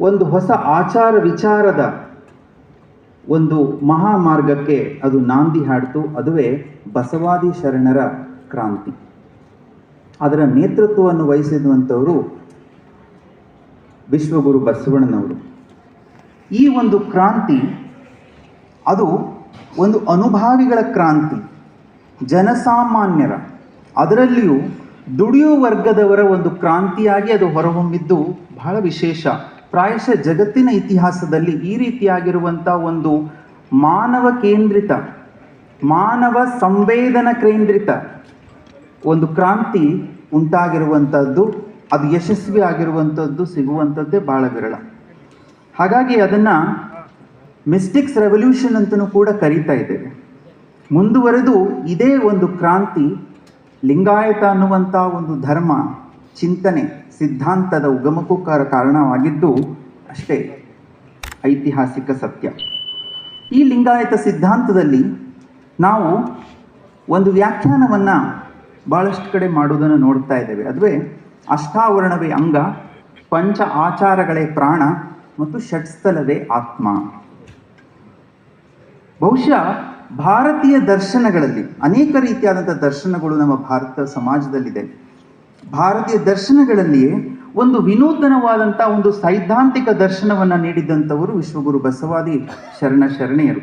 ಒಂದು ಹೊಸ ಆಚಾರ ವಿಚಾರದ ಒಂದು ಮಹಾಮಾರ್ಗಕ್ಕೆ ಅದು ನಾಂದಿ ಹಾಡ್ತು. ಅದುವೇ ಬಸವಾದಿ ಶರಣರ ಕ್ರಾಂತಿ. ಅದರ ನೇತೃತ್ವವನ್ನು ವಹಿಸಿರುವಂಥವರು ವಿಶ್ವಗುರು ಬಸವಣ್ಣನವರು. ಈ ಒಂದು ಕ್ರಾಂತಿ ಅದು ಒಂದು ಅನುಭಾವಿಗಳ ಕ್ರಾಂತಿ. ಜನಸಾಮಾನ್ಯರ, ಅದರಲ್ಲಿಯೂ ದುಡಿಯುವ ವರ್ಗದವರ ಒಂದು ಕ್ರಾಂತಿಯಾಗಿ ಅದು ಹೊರಹೊಮ್ಮಿದ್ದು ಬಹಳ ವಿಶೇಷ. ಪ್ರಾಯಶಃ ಜಗತ್ತಿನ ಇತಿಹಾಸದಲ್ಲಿ ಈ ರೀತಿಯಾಗಿರುವಂಥ ಒಂದು ಮಾನವ ಕೇಂದ್ರಿತ, ಮಾನವ ಸಂವೇದನ ಕೇಂದ್ರಿತ ಒಂದು ಕ್ರಾಂತಿ ಉಂಟಾಗಿರುವಂಥದ್ದು ಅದು ಯಶಸ್ವಿ ಆಗಿರುವಂಥದ್ದು ಸಿಗುವಂಥದ್ದೇ ಭಾಳ ವಿರಳ. ಹಾಗಾಗಿ ಅದನ್ನು ಮಿಸ್ಟಿಕ್ಸ್ ರೆವಲ್ಯೂಷನ್ ಅಂತಲೂ ಕೂಡ ಕರೀತಾ ಇದ್ದೇವೆ. ಮುಂದುವರೆದು ಇದೇ ಒಂದು ಕ್ರಾಂತಿ, ಲಿಂಗಾಯತ ಅನ್ನುವಂಥ ಒಂದು ಧರ್ಮ ಚಿಂತನೆ, ಸಿದ್ಧಾಂತದ ಉಗಮಕ್ಕೂ ಕಾರ ಕಾರಣವಾಗಿದ್ದು ಅಷ್ಟೇ ಐತಿಹಾಸಿಕ ಸತ್ಯ. ಈ ಲಿಂಗಾಯತ ಸಿದ್ಧಾಂತದಲ್ಲಿ ನಾವು ಒಂದು ವ್ಯಾಖ್ಯಾನವನ್ನು ಭಾಳಷ್ಟು ಕಡೆ ಮಾಡುವುದನ್ನು ನೋಡ್ತಾ ಇದ್ದೇವೆ. ಅದುವೇ ಅಷ್ಟಾವರಣವೇ ಅಂಗ, ಪಂಚ ಆಚಾರಗಳೇ ಪ್ರಾಣ ಮತ್ತು ಷಟ್ಸ್ಥಲವೇ ಆತ್ಮ. ಬಹುಶಃ ಭಾರತೀಯ ದರ್ಶನಗಳಲ್ಲಿ ಅನೇಕ ರೀತಿಯಾದಂಥ ದರ್ಶನಗಳು ನಮ್ಮ ಭಾರತ ಸಮಾಜದಲ್ಲಿದೆ. ಭಾರತೀಯ ದರ್ಶನಗಳಲ್ಲಿಯೇ ಒಂದು ವಿನೂತನವಾದಂಥ ಒಂದು ಸೈದ್ಧಾಂತಿಕ ದರ್ಶನವನ್ನು ನೀಡಿದಂಥವರು ವಿಶ್ವಗುರು ಬಸವಾದಿ ಶರಣ ಶರಣೆಯರು.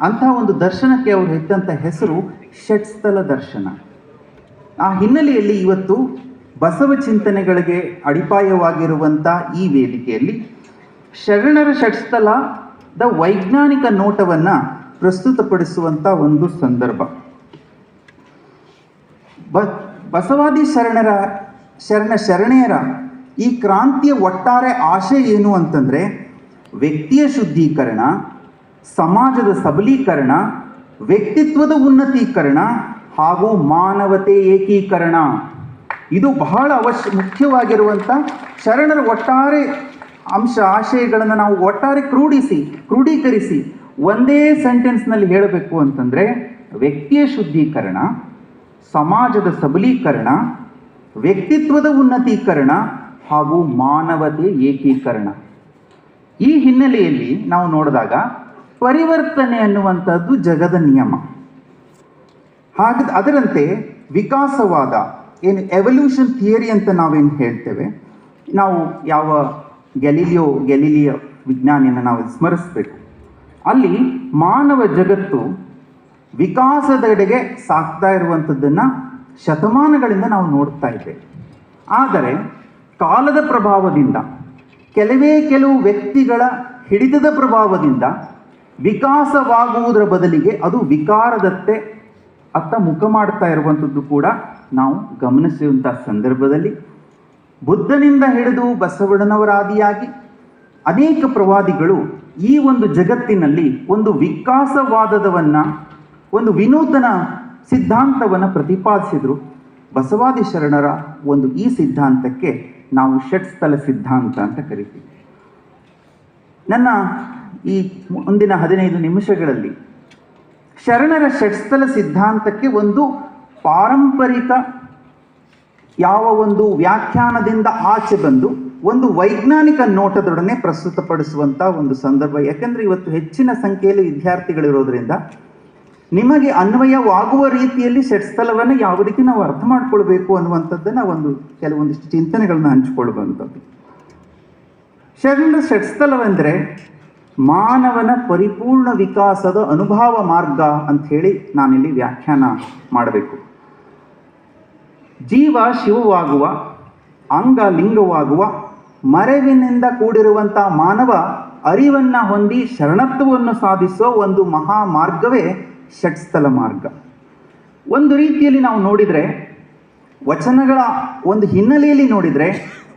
ಅಂತಹ ಒಂದು ದರ್ಶನಕ್ಕೆ ಅವರು ಹೆತ್ತಂಥ ಹೆಸರು ಷಟ್ಸ್ಥಲ ದರ್ಶನ. ಆ ಹಿನ್ನೆಲೆಯಲ್ಲಿ ಇವತ್ತು ಬಸವ ಚಿಂತನೆಗಳಿಗೆ ಅಡಿಪಾಯವಾಗಿರುವಂಥ ಈ ವೇದಿಕೆಯಲ್ಲಿ ಶರಣರ ಷಟ್ಸ್ಥಲದ ವೈಜ್ಞಾನಿಕ ನೋಟವನ್ನು ಪ್ರಸ್ತುತಪಡಿಸುವಂಥ ಒಂದು ಸಂದರ್ಭ. ಬ ಬಸವಾದಿ ಶರಣರ ಶರಣ ಶರಣೆಯರ ಈ ಕ್ರಾಂತಿಯ ಒಟ್ಟಾರೆ ಆಶಯ ಏನು ಅಂತಂದರೆ ವ್ಯಕ್ತಿಯ ಶುದ್ಧೀಕರಣ, ಸಮಾಜದ ಸಬಲೀಕರಣ, ವ್ಯಕ್ತಿತ್ವದ ಉನ್ನತೀಕರಣ ಹಾಗೂ ಮಾನವತೆ ಏಕೀಕರಣ. ಇದು ಬಹಳ ಅವಶ್ಯ ಮುಖ್ಯವಾಗಿರುವಂಥ ಶರಣರ ಒಟ್ಟಾರೆ ಅಂಶ ಆಶಯಗಳನ್ನು ನಾವು ಒಟ್ಟಾರೆ ಕ್ರೂಢಿಸಿ ಕ್ರೋಢೀಕರಿಸಿ ಒಂದೇ ಸೆಂಟೆನ್ಸ್ನಲ್ಲಿ ಹೇಳಬೇಕು ಅಂತಂದರೆ ವ್ಯಕ್ತಿಯ ಶುದ್ಧೀಕರಣ ಸಮಾಜದ ಸಬಲೀಕರಣ, ವ್ಯಕ್ತಿತ್ವದ ಉನ್ನತೀಕರಣ ಹಾಗೂ ಮಾನವತೆ ಏಕೀಕರಣ. ಈ ಹಿನ್ನೆಲೆಯಲ್ಲಿ ನಾವು ನೋಡಿದಾಗ ಪರಿವರ್ತನೆ ಅನ್ನುವಂಥದ್ದು ಜಗದ ನಿಯಮ. ಹಾಗ ಅದರಂತೆ ವಿಕಾಸವಾದ, ಏನು ಎವಲ್ಯೂಷನ್ ಥಿಯರಿ ಅಂತ ನಾವೇನು ಹೇಳ್ತೇವೆ, ನಾವು ಯಾವ ಗೆಲಿಲಿಯೋ ಗೆಲಿಲಿಯ ವಿಜ್ಞಾನಿಯನ್ನು ನಾವು ಸ್ಮರಿಸಬೇಕು. ಅಲ್ಲಿ ಮಾನವ ಜಗತ್ತು ವಿಕಾಸದೆಡೆಗೆ ಸಾಕ್ತಾ ಇರುವಂಥದ್ದನ್ನು ಶತಮಾನಗಳಿಂದ ನಾವು ನೋಡ್ತಾ ಇದ್ದೇವೆ. ಆದರೆ ಕಾಲದ ಪ್ರಭಾವದಿಂದ, ಕೆಲವೇ ಕೆಲವು ವ್ಯಕ್ತಿಗಳ ಹಿಡಿತದ ಪ್ರಭಾವದಿಂದ ವಿಕಾಸವಾಗುವುದರ ಬದಲಿಗೆ ಅದು ವಿಕಾರದತ್ತೆ ಅತ್ತ ಮುಖ ಮಾಡ್ತಾ ಇರುವಂಥದ್ದು ಕೂಡ ನಾವು ಗಮನಿಸುವಂಥ ಸಂದರ್ಭದಲ್ಲಿ ಬುದ್ಧನಿಂದ ಹಿಡಿದು ಬಸವಣ್ಣನವರಾದಿಯಾಗಿ ಅನೇಕ ಪ್ರವಾದಿಗಳು ಈ ಒಂದು ಜಗತ್ತಿನಲ್ಲಿ ಒಂದು ವಿಕಾಸವಾದದವನ್ನು ಒಂದು ವಿನೂತನ ಸಿದ್ಧಾಂತವನ್ನು ಪ್ರತಿಪಾದಿಸಿದರು. ಬಸವಾದಿ ಶರಣರ ಒಂದು ಈ ಸಿದ್ಧಾಂತಕ್ಕೆ ನಾವು ಷಟ್ಸ್ಥಲ ಸಿದ್ಧಾಂತ ಅಂತ ಕರಿತೀವಿ. ನನ್ನ ಈ ಮುಂದಿನ ಹದಿನೈದು ನಿಮಿಷಗಳಲ್ಲಿ ಶರಣರ ಷಟ್ಸ್ಥಲ ಸಿದ್ಧಾಂತಕ್ಕೆ ಒಂದು ಪಾರಂಪರಿಕ ಯಾವ ಒಂದು ವ್ಯಾಖ್ಯಾನದಿಂದ ಆಚೆ ಬಂದು ಒಂದು ವೈಜ್ಞಾನಿಕ ನೋಟದೊಡನೆ ಪ್ರಸ್ತುತಪಡಿಸುವಂಥ ಒಂದು ಸಂದರ್ಭ. ಯಾಕೆಂದರೆ ಇವತ್ತು ಹೆಚ್ಚಿನ ಸಂಖ್ಯೆಯಲ್ಲಿ ವಿದ್ಯಾರ್ಥಿಗಳಿರೋದ್ರಿಂದ ನಿಮಗೆ ಅನ್ವಯವಾಗುವ ರೀತಿಯಲ್ಲಿ ಷಟ್ಸ್ಥಲವನ್ನು ಯಾವ ರೀತಿ ನಾವು ಅರ್ಥ ಮಾಡ್ಕೊಳ್ಬೇಕು ಅನ್ನುವಂಥದ್ದನ್ನ ಒಂದು ಕೆಲವೊಂದಿಷ್ಟು ಚಿಂತನೆಗಳನ್ನ ಹಂಚಿಕೊಳ್ಳುವಂಥದ್ದು. ಶರಣರ ಷಟ್ಸ್ಥಲವೆಂದರೆ ಮಾನವನ ಪರಿಪೂರ್ಣ ವಿಕಾಸದ ಅನುಭವ ಮಾರ್ಗ ಅಂತ ಹೇಳಿ ನಾನಿಲ್ಲಿ ವ್ಯಾಖ್ಯಾನ ಮಾಡಬೇಕು. ಜೀವ ಶಿವವಾಗುವ ಅಂಗ ಲಿಂಗವಾಗುವ ಮರೆವಿನಿಂದ ಕೂಡಿರುವಂಥ ಮಾನವ ಅರಿವನ್ನು ಹೊಂದಿ ಶರಣತ್ವವನ್ನು ಸಾಧಿಸೋ ಒಂದು ಮಹಾ ಮಾರ್ಗವೇ ಷಟ್ಸ್ಥಲ ಮಾರ್ಗ. ಒಂದು ರೀತಿಯಲ್ಲಿ ನಾವು ನೋಡಿದರೆ, ವಚನಗಳ ಒಂದು ಹಿನ್ನೆಲೆಯಲ್ಲಿ ನೋಡಿದರೆ,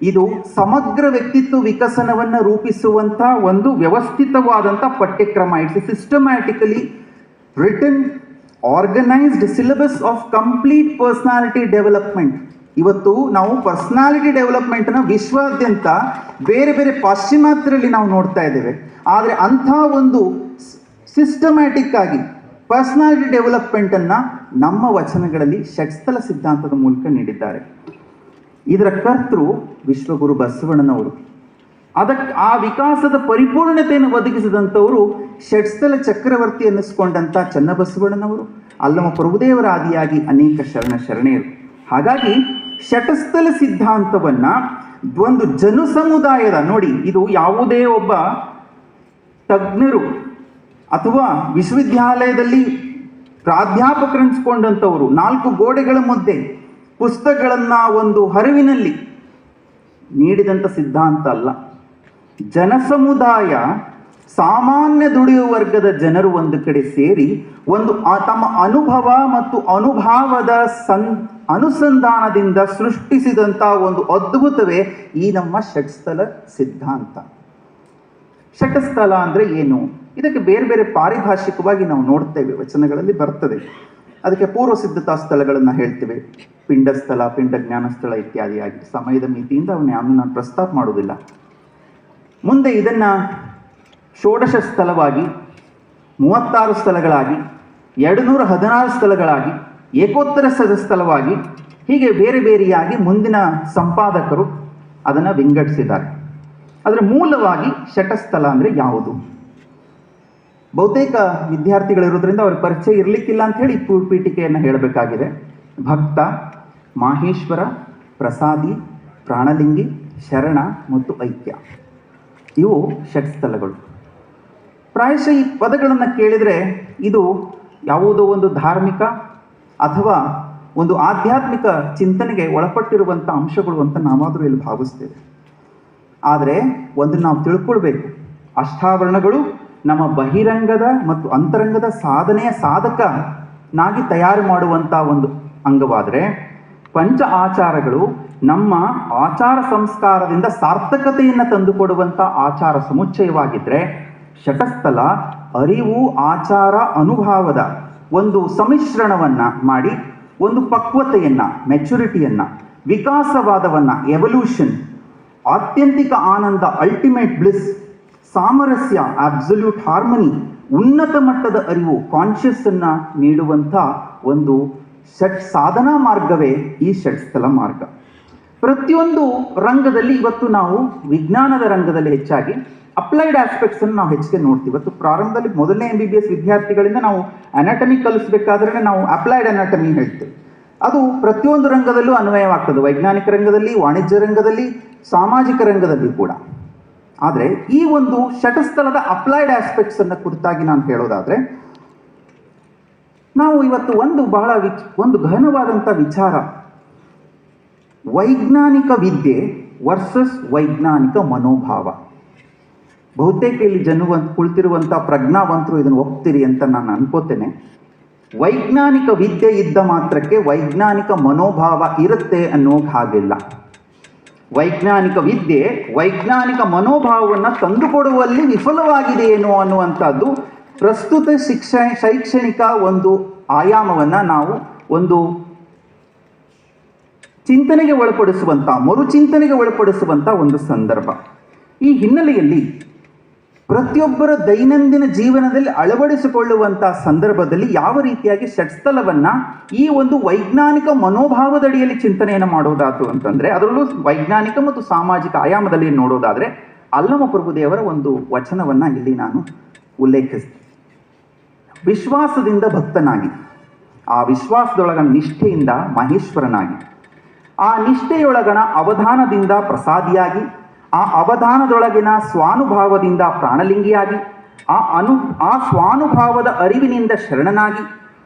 ಇದು ಸಮಗ್ರ ವ್ಯಕ್ತಿತ್ವ ವಿಕಸನವನ್ನು ರೂಪಿಸುವಂಥ ಒಂದು ವ್ಯವಸ್ಥಿತವಾದಂಥ ಪಠ್ಯಕ್ರಮ. It's systematically written organised syllabus of complete personality development ಇವತ್ತು ನಾವು ಪರ್ಸನಾಲಿಟಿ ಡೆವಲಪ್ಮೆಂಟನ್ನು ವಿಶ್ವಾದ್ಯಂತ ಬೇರೆ ಬೇರೆ ಪಾಶ್ಚಿಮಾತ್ಯರಲ್ಲಿ ನಾವು ನೋಡ್ತಾ ಇದ್ದೇವೆ. ಆದರೆ ಅಂಥ ಒಂದು ಸಿಸ್ಟಮ್ಯಾಟಿಕ್ ಆಗಿ ಪರ್ಸನಾಲಿಟಿ ಡೆವಲಪ್ಮೆಂಟನ್ನು ನಮ್ಮ ವಚನಗಳಲ್ಲಿ ಷಟ್ಸ್ಥಲ ಸಿದ್ಧಾಂತದ ಮೂಲಕ ನೀಡಿದ್ದಾರೆ. ಇದರ ಕರ್ತೃ ವಿಶ್ವಗುರು ಬಸವಣ್ಣನವರು. ಅದಕ್ಕೆ ಆ ವಿಕಾಸದ ಪರಿಪೂರ್ಣತೆಯನ್ನು ಒದಗಿಸಿದಂಥವರು ಷಟ್ಸ್ಥಲ ಚಕ್ರವರ್ತಿ ಅನ್ನಿಸ್ಕೊಂಡಂಥ ಚನ್ನಬಸವಣ್ಣನವರು. ಅಲ್ಲಮ ಪ್ರಭುದೇವರ ಆದಿಯಾಗಿ ಅನೇಕ ಶರಣ ಶರಣೆಯರು. ಹಾಗಾಗಿ ಷಟಸ್ಥಲ ಸಿದ್ಧಾಂತವನ್ನ ಒಂದು ಜನ ಸಮುದಾಯದ ನೋಡಿ, ಇದು ಯಾವುದೇ ಒಬ್ಬ ತಜ್ಞರು ಅಥವಾ ವಿಶ್ವವಿದ್ಯಾಲಯದಲ್ಲಿ ಪ್ರಾಧ್ಯಾಪಕರೆನಿಸ್ಕೊಂಡಂಥವರು ನಾಲ್ಕು ಗೋಡೆಗಳ ಮಧ್ಯೆ ಪುಸ್ತಕಗಳನ್ನು ಒಂದು ಹರಿವಿನಲ್ಲಿ ನೀಡಿದಂಥ ಸಿದ್ಧಾಂತ ಅಲ್ಲ. ಜನಸಮುದಾಯ ಸಾಮಾನ್ಯ ದುಡಿಯುವ ವರ್ಗದ ಜನರು ಒಂದು ಕಡೆ ಸೇರಿ ಒಂದು ತಮ್ಮ ಅನುಭವ ಮತ್ತು ಅನುಭಾವದ ಸಂ, ಅನುಸಂಧಾನದಿಂದ ಸೃಷ್ಟಿಸಿದಂಥ ಒಂದು ಅದ್ಭುತವೇ ಈ ನಮ್ಮ ಷಟ್ಸ್ಥಲ ಸಿದ್ಧಾಂತ. ಷಟಸ್ಥಲ ಅಂದರೆ ಏನು? ಇದಕ್ಕೆ ಬೇರೆ ಬೇರೆ ಪಾರಿಭಾಷಿಕವಾಗಿ ನಾವು ನೋಡ್ತೇವೆ, ವಚನಗಳಲ್ಲಿ ಬರ್ತದೆ. ಅದಕ್ಕೆ ಪೂರ್ವ ಸಿದ್ಧತಾ ಸ್ಥಳಗಳನ್ನು ಹೇಳ್ತೇವೆ. ಪಿಂಡಸ್ಥಳ ಪಿಂಡ ಜ್ಞಾನಸ್ಥಳ ಇತ್ಯಾದಿಯಾಗಿ ಸಮಯದ ಮಿತಿಯಿಂದ ಅವನು ಯಾವನ್ನು ನಾನು ಪ್ರಸ್ತಾಪ ಮಾಡುವುದಿಲ್ಲ. ಮುಂದೆ ಇದನ್ನು ಷೋಡಶ ಸ್ಥಳವಾಗಿ, ಮೂವತ್ತಾರು ಸ್ಥಳಗಳಾಗಿ ಎರಡು ನೂರ ಹದಿನಾರು ಸ್ಥಳಗಳಾಗಿ, ಏಕೋತ್ತರ ಸ್ಥಳವಾಗಿ, ಹೀಗೆ ಬೇರೆ ಬೇರೆಯಾಗಿ ಮುಂದಿನ ಸಂಪಾದಕರು ಅದನ್ನು ವಿಂಗಡಿಸಿದ್ದಾರೆ. ಅದರ ಮೂಲವಾಗಿ ಶಟಸ್ಥಲ ಅಂದರೆ ಯಾವುದು? ಬಹುತೇಕ ವಿದ್ಯಾರ್ಥಿಗಳಿರೋದ್ರಿಂದ ಅವ್ರ ಪರಿಚಯ ಇರಲಿಕ್ಕಿಲ್ಲ ಪೂ- ಪೀಠಿಕೆಯನ್ನು ಹೇಳಬೇಕಾಗಿದೆ. ಭಕ್ತ, ಮಾಹೇಶ್ವರ, ಪ್ರಸಾದಿ, ಪ್ರಾಣಲಿಂಗಿ, ಶರಣ ಮತ್ತು ಐಕ್ಯ. ಇವು ಷಟ್ಸ್ಥಲಗಳು. ಪ್ರಾಯಶಃ ಈ ಪದಗಳನ್ನು ಕೇಳಿದರೆ ಇದು ಯಾವುದೋ ಒಂದು ಧಾರ್ಮಿಕ ಅಥವಾ ಒಂದು ಆಧ್ಯಾತ್ಮಿಕ ಚಿಂತನೆಗೆ ಒಳಪಟ್ಟಿರುವಂಥ ಅಂಶಗಳು ಅಂತ ನಾವಾದರೂ ಇಲ್ಲಿ ಭಾವಿಸ್ತೇವೆ. ಆದರೆ ಒಂದು ನಾವು ತಿಳ್ಕೊಳ್ಬೇಕು. ಅಷ್ಟಾವರಣಗಳು ನಮ್ಮ ಬಹಿರಂಗದ ಮತ್ತು ಅಂತರಂಗದ ಸಾಧನೆಯ ಸಾಧಕನಾಗಿ ತಯಾರು ಮಾಡುವಂಥ ಒಂದು ಅಂಗವಾದರೆ ಪಂಚ ಆಚಾರಗಳು ನಮ್ಮ ಆಚಾರ ಸಂಸ್ಕಾರದಿಂದ ಸಾರ್ಥಕತೆಯನ್ನು ತಂದುಕೊಡುವಂಥ ಆಚಾರ ಸಮುಚ್ಚಯವಾಗಿದ್ದರೆ ಶಟಸ್ಥಲ, ಅರಿವು, ಆಚಾರ, ಅನುಭವದ ಒಂದು ಸಮ್ಮಿಶ್ರಣವನ್ನು ಮಾಡಿ ಒಂದು ಪಕ್ವತೆಯನ್ನು ಮೆಚುರಿಟಿಯನ್ನು ವಿಕಾಸವಾದವನ್ನು ಎವಲ್ಯೂಷನ್ ಆತ್ಯಂತಿಕ ಆನಂದ ಅಲ್ಟಿಮೇಟ್ ಬ್ಲಿಸ್ ಸಾಮರಸ್ಯ ಅಬ್ಸಲ್ಯೂಟ್ ಹಾರ್ಮನಿ ಉನ್ನತ ಮಟ್ಟದ ಅರಿವು ಕಾನ್ಷಿಯಸ್ ಅನ್ನ ನೀಡುವಂಥ ಒಂದು ಷಟ್ ಸಾಧನಾ ಮಾರ್ಗವೇ ಈ ಷಟ್ಸ್ಥಲ ಮಾರ್ಗ. ಪ್ರತಿಯೊಂದು ರಂಗದಲ್ಲಿ ಇವತ್ತು ನಾವು ವಿಜ್ಞಾನದ ರಂಗದಲ್ಲಿ ಹೆಚ್ಚಾಗಿ ಅಪ್ಲೈಡ್ ಆಸ್ಪೆಕ್ಟ್ಸ್ ಅನ್ನು ನಾವು ಹೆಚ್ಚಿಗೆ ನೋಡ್ತೀವಿ. ಇವತ್ತು ಪ್ರಾರಂಭದಲ್ಲಿ ಮೊದಲನೇ ಎಂ ಬಿ ಬಿ ಎಸ್ ವಿದ್ಯಾರ್ಥಿಗಳಿಂದ ನಾವು ಅನಾಟಮಿ ಕಲಿಸ್ಬೇಕಾದ್ರೆ ನಾವು ಅಪ್ಲೈಡ್ ಅನಾಟಮಿ ಹೇಳ್ತೇವೆ. ಅದು ಪ್ರತಿಯೊಂದು ರಂಗದಲ್ಲೂ ಅನ್ವಯವಾಗ್ತದೆ. ವೈಜ್ಞಾನಿಕ ರಂಗದಲ್ಲಿ, ವಾಣಿಜ್ಯ ರಂಗದಲ್ಲಿ, ಸಾಮಾಜಿಕ ರಂಗದಲ್ಲಿ ಕೂಡ. ಆದರೆ ಈ ಒಂದು ಶಟಸ್ಥಳದ ಅಪ್ಲೈಡ್ ಆಸ್ಪೆಕ್ಟ್ಸ್ ಅನ್ನ ಕುರಿತಾಗಿ ನಾನು ಹೇಳೋದಾದರೆ, ನಾವು ಇವತ್ತು ಒಂದು ಬಹಳ ವಿಚ್, ಒಂದು ಘನವಾದಂಥ ವಿಚಾರ, ವೈಜ್ಞಾನಿಕ ವಿದ್ಯೆ ವರ್ಸಸ್ ವೈಜ್ಞಾನಿಕ ಮನೋಭಾವ. ಬಹುತೇಕ ಇಲ್ಲಿ ಜನ ಕುಳಿತಿರುವಂಥ ಪ್ರಜ್ಞಾವಂತರು ಇದನ್ನು ಒಪ್ತೀರಿ ಅಂತ ನಾನು ಅನ್ಕೋತೇನೆ. ವೈಜ್ಞಾನಿಕ ವಿದ್ಯೆ ಇದ್ದ ಮಾತ್ರಕ್ಕೆ ವೈಜ್ಞಾನಿಕ ಮನೋಭಾವ ಇರುತ್ತೆ ಅನ್ನೋ ಹಾಗಿಲ್ಲ. ವೈಜ್ಞಾನಿಕ ವಿದ್ಯೆ ವೈಜ್ಞಾನಿಕ ಮನೋಭಾವವನ್ನು ತಂದುಕೊಡುವಲ್ಲಿ ವಿಫಲವಾಗಿದೆಯೇನೋ ಅನ್ನುವಂಥದ್ದು ಪ್ರಸ್ತುತ ಶಿಕ್ಷ ಶೈಕ್ಷಣಿಕ ಒಂದು ಆಯಾಮವನ್ನು ನಾವು ಒಂದು ಚಿಂತನೆಗೆ ಒಳಪಡಿಸುವಂಥ ಮರುಚಿಂತನೆಗೆ ಒಳಪಡಿಸುವಂಥ ಒಂದು ಸಂದರ್ಭ. ಈ ಹಿನ್ನೆಲೆಯಲ್ಲಿ ಪ್ರತಿಯೊಬ್ಬರ ದೈನಂದಿನ ಜೀವನದಲ್ಲಿ ಅಳವಡಿಸಿಕೊಳ್ಳುವಂಥ ಸಂದರ್ಭದಲ್ಲಿ ಯಾವ ರೀತಿಯಾಗಿ ಷಟ್ಸ್ಥಲವನ್ನ ಈ ಒಂದು ವೈಜ್ಞಾನಿಕ ಮನೋಭಾವದಡಿಯಲ್ಲಿ ಚಿಂತನೆಯನ್ನು ಮಾಡೋದಾತು ಅಂತಂದ್ರೆ, ಅದರಲ್ಲೂ ವೈಜ್ಞಾನಿಕ ಮತ್ತು ಸಾಮಾಜಿಕ ಆಯಾಮದಲ್ಲಿ ನೋಡೋದಾದರೆ ಅಲ್ಲಮ ಪ್ರಭುದೇವರ ಒಂದು ವಚನವನ್ನ ಇಲ್ಲಿ ನಾನು ಉಲ್ಲೇಖಿಸ್ತೀನಿ. ವಿಶ್ವಾಸದಿಂದ ಭಕ್ತನಾಗಿ, ಆ ವಿಶ್ವಾಸದೊಳಗ ನಿಷ್ಠೆಯಿಂದ ಮಹೇಶ್ವರನಾಗಿ, ಆ ನಿಷ್ಠೆಯೊಳಗಣ ಅವಧಾನದಿಂದ ಪ್ರಸಾದಿಯಾಗಿ ಆ ಅವಧಾನದೊಳಗಿನ ಸ್ವಾನುಭಾವದಿಂದ ಪ್ರಾಣಲಿಂಗಿಯಾಗಿ, ಆ ಅನು, ಆ ಸ್ವಾನುಭಾವದ ಅರಿವಿನಿಂದ ಶರಣನಾಗಿ,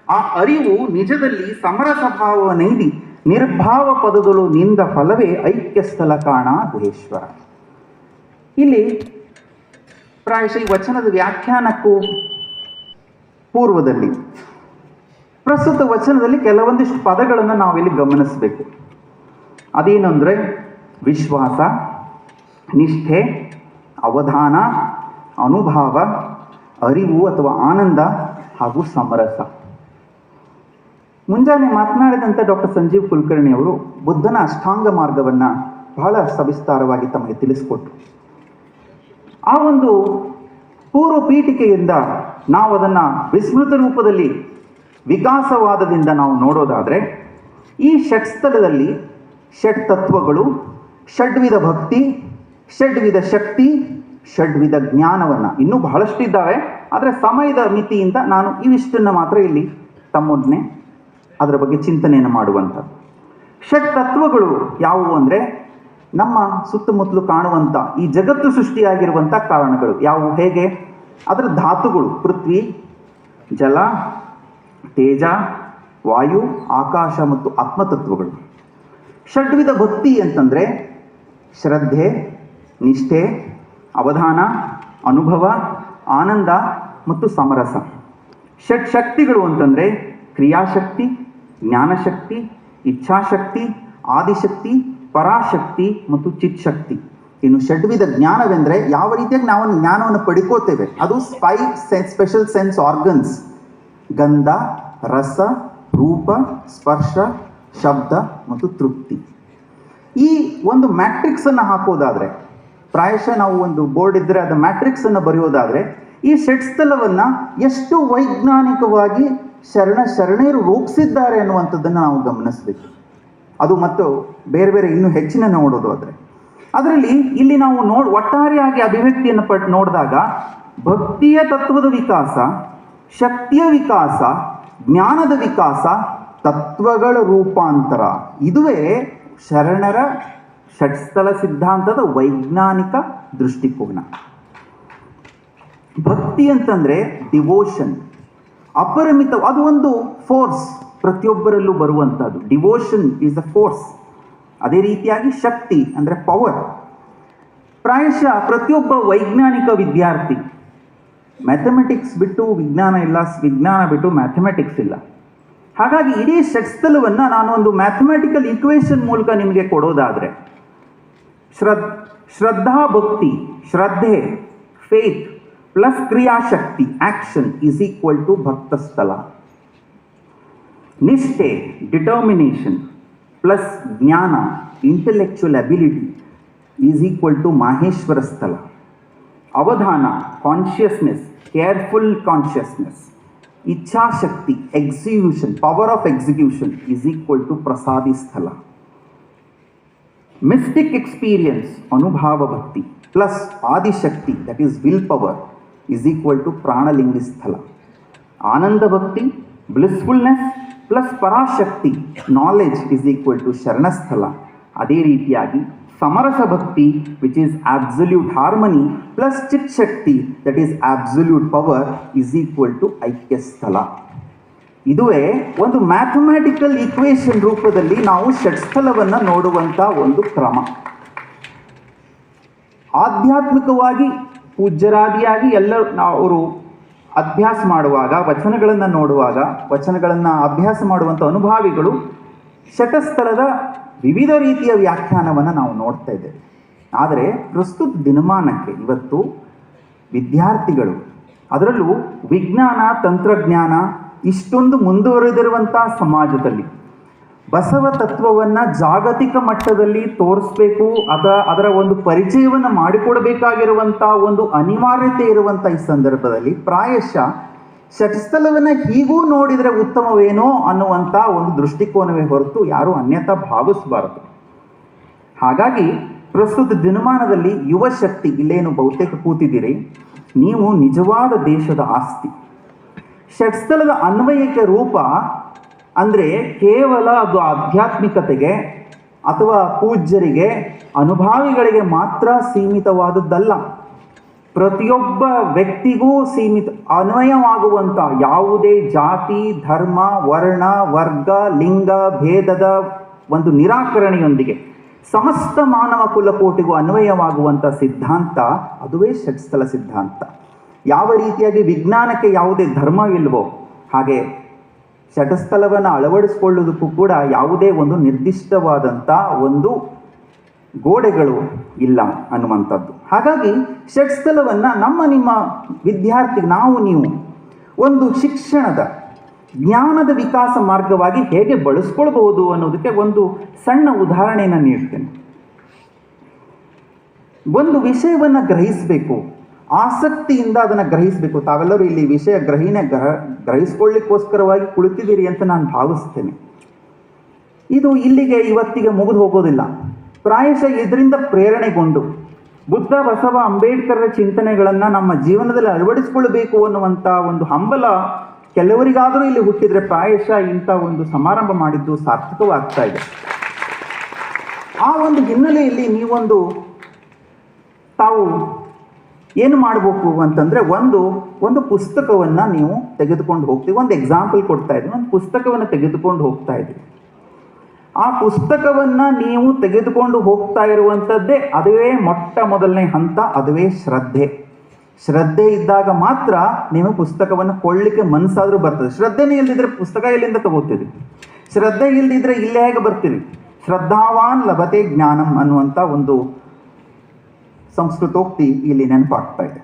ಆ ಅರಿವು ನಿಜದಲ್ಲಿ ಸಮರಸ ಭಾವವನೈದಿ ನಿರ್ಭಾವ ಪದಗಳು ನಿಂದ ಫಲವೇ ಐಕ್ಯ ಸ್ಥಳ ಕಾಣ ಗುಹೇಶ್ವರ. ಇಲ್ಲಿ ಪ್ರಾಯಶಃ ಈ ವಚನದ ವ್ಯಾಖ್ಯಾನಕ್ಕೂ ಪೂರ್ವದಲ್ಲಿ, ಪ್ರಸ್ತುತ ವಚನದಲ್ಲಿ ಕೆಲವೊಂದಿಷ್ಟು ಪದಗಳನ್ನು ನಾವಿಲ್ಲಿ ಗಮನಿಸಬೇಕು. ಅದೇನಂದ್ರೆ ವಿಶ್ವಾಸ ನಿಷ್ಠೆ, ಅವಧಾನ, ಅನುಭಾವ, ಅರಿವು ಅಥವಾ ಆನಂದ ಹಾಗೂ ಸಮರಸ. ಮುಂಜಾನೆ ಮಾತನಾಡಿದಂಥ ಡಾಕ್ಟರ್ ಸಂಜೀವ್ ಕುಲಕರ್ಣಿ ಅವರು ಬುದ್ಧನ ಅಷ್ಟಾಂಗ ಮಾರ್ಗವನ್ನು ಬಹಳ ಸವಿಸ್ತಾರವಾಗಿ ತಮಗೆ ತಿಳಿಸಿಕೊಟ್ರು. ಆ ಒಂದು ಪೂರ್ವ ಪೀಠಿಕೆಯಿಂದ ನಾವು ಅದನ್ನು ವಿಸ್ಮೃತ ರೂಪದಲ್ಲಿ ವಿಕಾಸವಾದದಿಂದ ನಾವು ನೋಡೋದಾದರೆ, ಈ ಷಟ್ಸ್ಥಳದಲ್ಲಿ ಷಟ್ ತತ್ವಗಳು ಷಡ್ವಿಧ ಭಕ್ತಿ ಷಡ್ವಿಧ ಶಕ್ತಿ ಷಡ್ವಿಧ ಜ್ಞಾನವನ್ನು ಇನ್ನೂ ಬಹಳಷ್ಟು ಇದ್ದಾವೆ. ಆದರೆ ಸಮಯದ ಮಿತಿಯಿಂದ ನಾನು ಇವಿಷ್ಟನ್ನು ಮಾತ್ರ ಇಲ್ಲಿ ತಮ್ಮೊಡನೆ ಅದರ ಬಗ್ಗೆ ಚಿಂತನೆಯನ್ನು ಮಾಡುವಂಥದ್ದು. ಷಡ್ ತತ್ವಗಳು ಯಾವುವು ಅಂದರೆ ನಮ್ಮ ಸುತ್ತಮುತ್ತಲು ಕಾಣುವಂಥ ಈ ಜಗತ್ತು ಸೃಷ್ಟಿಯಾಗಿರುವಂಥ ಕಾರಣಗಳು ಯಾವುವು? ಹೇಗೆ? ಅದರ ಧಾತುಗಳು ಪೃಥ್ವಿ, ಜಲ, ತೇಜ, ವಾಯು, ಆಕಾಶ ಮತ್ತು ಆತ್ಮತತ್ವಗಳು. ಷಡ್ವಿಧ ಭಕ್ತಿ ಅಂತಂದರೆ ಶ್ರದ್ಧೆ ನಿಷ್ಠೆ, ಅವಧಾನ, ಅನುಭವ, ಆನಂದ ಮತ್ತು ಸಮರಸ. ಷಟ್ ಶಕ್ತಿಗಳು ಅಂತಂದರೆ ಕ್ರಿಯಾಶಕ್ತಿ, ಜ್ಞಾನಶಕ್ತಿ, ಇಚ್ಛಾಶಕ್ತಿ, ಆದಿಶಕ್ತಿ, ಪರಾಶಕ್ತಿ ಮತ್ತು ಚಿತ್ಶಕ್ತಿ. ಇನ್ನು ಷಡ್ವಿಧ ಜ್ಞಾನವೆಂದರೆ ಯಾವ ರೀತಿಯಾಗಿ ನಾವು ಜ್ಞಾನವನ್ನು ಪಡ್ಕೋತೇವೆ? ಅದು ಸ್ಪೈ ಸೆನ್ಸ್ ಸ್ಪೆಷಲ್ ಸೆನ್ಸ್ ಆರ್ಗನ್ಸ್ ಗಂಧ, ರಸ, ರೂಪ, ಸ್ಪರ್ಶ, ಶಬ್ದ ಮತ್ತು ತೃಪ್ತಿ. ಈ ಒಂದು ಮ್ಯಾಟ್ರಿಕ್ಸನ್ನು ಹಾಕೋದಾದರೆ ಪ್ರಾಯಶಃ ನಾವು ಒಂದು ಬೋರ್ಡ್ ಇದ್ದರೆ ಅದು ಮ್ಯಾಟ್ರಿಕ್ಸನ್ನು ಬರೆಯೋದಾದರೆ, ಈ ಷಟ್ಸ್ಥಲವನ್ನು ಎಷ್ಟು ವೈಜ್ಞಾನಿಕವಾಗಿ ಶರಣ ಶರಣೆಯರು ರೂಪಿಸಿದ್ದಾರೆ ಅನ್ನುವಂಥದ್ದನ್ನು ನಾವು ಗಮನಿಸಬೇಕು. ಅದು ಮತ್ತು ಬೇರೆ ಬೇರೆ ಇನ್ನೂ ಹೆಚ್ಚಿನ ನೋಡೋದು ಆದರೆ. ಅದರಲ್ಲಿ ಇಲ್ಲಿ ನಾವು ನೋಡ್ ಒಟ್ಟಾರೆಯಾಗಿ ಅಭಿವ್ಯಕ್ತಿಯನ್ನು ಪಟ್ಟು ನೋಡಿದಾಗ ಭಕ್ತಿಯ ತತ್ವದ ವಿಕಾಸ, ಶಕ್ತಿಯ ವಿಕಾಸ, ಜ್ಞಾನದ ವಿಕಾಸ, ತತ್ವಗಳ ರೂಪಾಂತರ. ಇದುವೇ ಶರಣರ ಷಟ್ಸ್ಥಲ ಸಿದ್ಧಾಂತದ ವೈಜ್ಞಾನಿಕ ದೃಷ್ಟಿಕೋನ. ಭಕ್ತಿ ಅಂತಂದರೆ ಡಿವೋಷನ್ ಅಪರಿಮಿತ, ಅದು ಒಂದು ಫೋರ್ಸ್ ಪ್ರತಿಯೊಬ್ಬರಲ್ಲೂ ಬರುವಂಥದ್ದು. ಡಿವೋಷನ್ ಈಸ್ ಅ ಫೋರ್ಸ್ ಅದೇ ರೀತಿಯಾಗಿ ಶಕ್ತಿ ಅಂದರೆ ಪವರ್ ಪ್ರಾಯಶಃ ಪ್ರತಿಯೊಬ್ಬ ವೈಜ್ಞಾನಿಕ ವಿದ್ಯಾರ್ಥಿ ಮ್ಯಾಥಮೆಟಿಕ್ಸ್ ಬಿಟ್ಟು ವಿಜ್ಞಾನ ಇಲ್ಲ, ವಿಜ್ಞಾನ ಬಿಟ್ಟು ಮ್ಯಾಥಮೆಟಿಕ್ಸ್ ಇಲ್ಲ. ಹಾಗಾಗಿ ಇಡೀ ಷಟ್ಸ್ಥಲವನ್ನು ನಾನು ಒಂದು ಮ್ಯಾಥಮೆಟಿಕಲ್ ಈಕ್ವೇಷನ್ ಮೂಲಕ ನಿಮಗೆ ಕೊಡೋದಾದರೆ ಶ್ರದ್ ಶ್ರದ್ಧಾ ಭಕ್ತಿ ಶ್ರದ್ಧೆ ಫೇತ್ ಪ್ಲಸ್ ಕ್ರಿಯಾಶಕ್ತಿ ಆಕ್ಷನ್ ಈಸ್ ಈಕ್ವಲ್ ಟು ಭಕ್ತಸ್ಥಲ ನಿಷ್ಠೆ ಡಿಟರ್ಮಿನೇಷನ್ ಪ್ಲಸ್ ಜ್ಞಾನ intellectual ability is equal to Maheshwara ಸ್ಥಳ ಅವಧಾನ ಕಾನ್ಷಿಯಸ್ನೆಸ್ ಕೇರ್ಫುಲ್ ಕಾನ್ಷಿಯಸ್ನೆಸ್ ಇಚ್ಛಾಶಕ್ತಿ execution power of execution is equal to Prasadi mystic experience ಅನುಭಾವ ಭಕ್ತಿ plus Adishakti that is will power is equal to ಪ್ರಾಣಲಿಂಗಿ ಸ್ಥಳ ಆನಂದ ಭಕ್ತಿ ಬ್ಲಿಸ್ಫುಲ್ನೆಸ್ ಪ್ಲಸ್ ಪರಾಶಕ್ತಿ ನಾಲೆಜ್ ಇಸ್ ಈಕ್ವಲ್ ಟು ಶರಣಸ್ಥಳ ಅದೇ ರೀತಿಯಾಗಿ ಸಮರಸ ಭಕ್ತಿ which is absolute harmony plus ಚಿತ್ ಶಕ್ತಿ that is absolute power is equal to ಐಕ್ಯ ಸ್ಥಳ ಇದುವೇ ಒಂದು ಮ್ಯಾಥಮ್ಯಾಟಿಕಲ್ ಈಕ್ವೇಷನ್ ರೂಪದಲ್ಲಿ ನಾವು ಷಟ್ಸ್ಥಲವನ್ನು ನೋಡುವಂಥ ಒಂದು ಕ್ರಮ. ಆಧ್ಯಾತ್ಮಿಕವಾಗಿ ಪೂಜ್ಯರಾದಿಯಾಗಿ ಎಲ್ಲ ಅವರು ಅಭ್ಯಾಸ ಮಾಡುವಾಗ, ವಚನಗಳನ್ನು ನೋಡುವಾಗ, ವಚನಗಳನ್ನು ಅಭ್ಯಾಸ ಮಾಡುವಂಥ ಅನುಭಾವಿಗಳು ಶಟಸ್ಥಳದ ವಿವಿಧ ರೀತಿಯ ವ್ಯಾಖ್ಯಾನವನ್ನು ನಾವು ನೋಡ್ತಾ ಇದ್ದೇವೆ. ಆದರೆ ಪ್ರಸ್ತುತ ದಿನಮಾನಕ್ಕೆ ಇವತ್ತು ವಿದ್ಯಾರ್ಥಿಗಳು ಅದರಲ್ಲೂ ವಿಜ್ಞಾನ, ತಂತ್ರಜ್ಞಾನ ಇಷ್ಟೊಂದು ಮುಂದುವರೆದಿರುವಂಥ ಸಮಾಜದಲ್ಲಿ ಬಸವ ತತ್ವವನ್ನು ಜಾಗತಿಕ ಮಟ್ಟದಲ್ಲಿ ತೋರಿಸ್ಬೇಕು, ಅದ ಅದರ ಒಂದು ಪರಿಚಯವನ್ನು ಮಾಡಿಕೊಡಬೇಕಾಗಿರುವಂಥ ಒಂದು ಅನಿವಾರ್ಯತೆ ಇರುವಂಥ ಈ ಸಂದರ್ಭದಲ್ಲಿ ಪ್ರಾಯಶಃ ಷಟ್ಸ್ಥಲವನ್ನು ಹೀಗೂ ನೋಡಿದರೆ ಉತ್ತಮವೇನೋ ಅನ್ನುವಂಥ ಒಂದು ದೃಷ್ಟಿಕೋನವೇ ಹೊರತು ಯಾರೂ ಅನ್ಯಥಾ ಭಾವಿಸಬಾರದು. ಹಾಗಾಗಿ ಪ್ರಸ್ತುತ ದಿನಮಾನದಲ್ಲಿ ಯುವ ಶಕ್ತಿ ಇಲ್ಲೇನು ಬಹುತೇಕ ಕೂತಿದ್ದೀರಿ, ನೀವು ನಿಜವಾದ ದೇಶದ ಆಸ್ತಿ. ಷಟ್ಸ್ಥಲದ ಅನ್ವಯಿಕ ರೂಪ ಅಂದರೆ ಕೇವಲ ಅದು ಆಧ್ಯಾತ್ಮಿಕತೆಗೆ ಅಥವಾ ಪೂಜ್ಯರಿಗೆ, ಅನುಭಾವಿಗಳಿಗೆ ಮಾತ್ರ ಸೀಮಿತವಾದದ್ದಲ್ಲ. ಪ್ರತಿಯೊಬ್ಬ ವ್ಯಕ್ತಿಗೂ ಸೀಮಿತ ಅನ್ವಯವಾಗುವಂಥ ಯಾವುದೇ ಜಾತಿ, ಧರ್ಮ, ವರ್ಣ, ವರ್ಗ, ಲಿಂಗ, ಭೇದದ ಒಂದು ನಿರಾಕರಣೆಯೊಂದಿಗೆ ಸಮಸ್ತ ಮಾನವ ಕುಲಕೋಟಿಗೂ ಅನ್ವಯವಾಗುವಂಥ ಸಿದ್ಧಾಂತ ಅದುವೇ ಷಟ್ಸ್ಥಲ ಸಿದ್ಧಾಂತ. ಯಾವ ರೀತಿಯಾಗಿ ವಿಜ್ಞಾನಕ್ಕೆ ಯಾವುದೇ ಧರ್ಮವಿಲ್ವೋ ಹಾಗೆ ಷಟಸ್ಥಲವನ್ನು ಅಳವಡಿಸಿಕೊಳ್ಳುವುದಕ್ಕೂ ಕೂಡ ಯಾವುದೇ ಒಂದು ನಿರ್ದಿಷ್ಟವಾದಂಥ ಒಂದು ಗೋಡೆಗಳು ಇಲ್ಲ ಅನ್ನುವಂಥದ್ದು. ಹಾಗಾಗಿ ಷಟ್ಸ್ಥಲವನ್ನು ನಮ್ಮ ನಿಮ್ಮ ವಿದ್ಯಾರ್ಥಿ ನಾವು ನೀವು ಒಂದು ಶಿಕ್ಷಣದ, ಜ್ಞಾನದ ವಿಕಾಸ ಮಾರ್ಗವಾಗಿ ಹೇಗೆ ಬಳಸ್ಕೊಳ್ಬಹುದು ಅನ್ನೋದಕ್ಕೆ ಒಂದು ಸಣ್ಣ ಉದಾಹರಣೆಯನ್ನು ನೀಡ್ತೇನೆ. ಒಂದು ವಿಷಯವನ್ನು ಗ್ರಹಿಸಬೇಕು. ಆಸಕ್ತಿಯಿಂದ ಅದನ್ನು ಗ್ರಹಿಸಬೇಕು. ತಾವೆಲ್ಲರೂ ಇಲ್ಲಿ ವಿಷಯ ಗ್ರಹಿಣೆ ಗ್ರಹ, ಗ್ರಹಿಸ್ಕೊಳ್ಳಿಕ್ಕೋಸ್ಕರವಾಗಿ ಕುಳಿತಿದ್ದೀರಿ ಅಂತ ನಾನು ಭಾವಿಸ್ತೇನೆ. ಇದು ಇಲ್ಲಿಗೆ ಇವತ್ತಿಗೆ ಮುಗಿದು ಹೋಗೋದಿಲ್ಲ. ಪ್ರಾಯಶಃ ಇದರಿಂದ ಪ್ರೇರಣೆಗೊಂಡು ಬುದ್ಧ, ಬಸವ, ಅಂಬೇಡ್ಕರ್ರ ಚಿಂತನೆಗಳನ್ನ ನಮ್ಮ ಜೀವನದಲ್ಲಿ ಅಳವಡಿಸಿಕೊಳ್ಳಬೇಕು ಅನ್ನುವಂಥ ಒಂದು ಹಂಬಲ ಕೆಲವರಿಗಾದರೂ ಇಲ್ಲಿ ಹುಟ್ಟಿದ್ರೆ ಪ್ರಾಯಶಃ ಇಂಥ ಒಂದು ಸಮಾರಂಭ ಮಾಡಿದ್ದು ಸಾರ್ಥಕವಾಗ್ತಾ ಇದೆ. ಆ ಒಂದು ಹಿನ್ನೆಲೆಯಲ್ಲಿ ನೀವೊಂದು ತಾವು ಏನು ಮಾಡಬೇಕು ಅಂತಂದ್ರೆ ಒಂದು ಒಂದು ಪುಸ್ತಕವನ್ನ ನೀವು ತೆಗೆದುಕೊಂಡು ಹೋಗ್ತೀವಿ. ಒಂದು ಎಕ್ಸಾಂಪಲ್ ಕೊಡ್ತಾ ಇದ್ದೀವಿ ಒಂದು ಪುಸ್ತಕವನ್ನು ತೆಗೆದುಕೊಂಡು ಹೋಗ್ತಾ ಇದ್ದೀವಿ. ಆ ಪುಸ್ತಕವನ್ನ ನೀವು ತೆಗೆದುಕೊಂಡು ಹೋಗ್ತಾ ಇರುವಂಥದ್ದೇ ಅದುವೇ ಮೊಟ್ಟ ಮೊದಲನೇ ಹಂತ, ಅದುವೇ ಶ್ರದ್ಧೆ. ಶ್ರದ್ಧೆ ಇದ್ದಾಗ ಮಾತ್ರ ನೀವು ಪುಸ್ತಕವನ್ನು ಕೊಳ್ಳಿಕ್ಕೆ ಮನಸ್ಸಾದ್ರೂ ಬರ್ತದೆ. ಶ್ರದ್ಧೆನೇ ಇಲ್ಲದಿದ್ರೆ ಪುಸ್ತಕ ಎಲ್ಲಿಂದ ತಗೋತೀರಿ? ಶ್ರದ್ಧೆ ಇಲ್ಲದಿದ್ದರೆ ಇಲ್ಲೇ ಹೇಗೆ ಬರ್ತೀರಿ? ಶ್ರದ್ಧಾವಾನ್ ಲಭತೆ ಜ್ಞಾನಂ ಅನ್ನುವಂಥ ಒಂದು ಸಂಸ್ಕೃತೋಕ್ತಿ ಇಲ್ಲಿ ನೆನಪಾಗ್ತಾ ಇದೆ.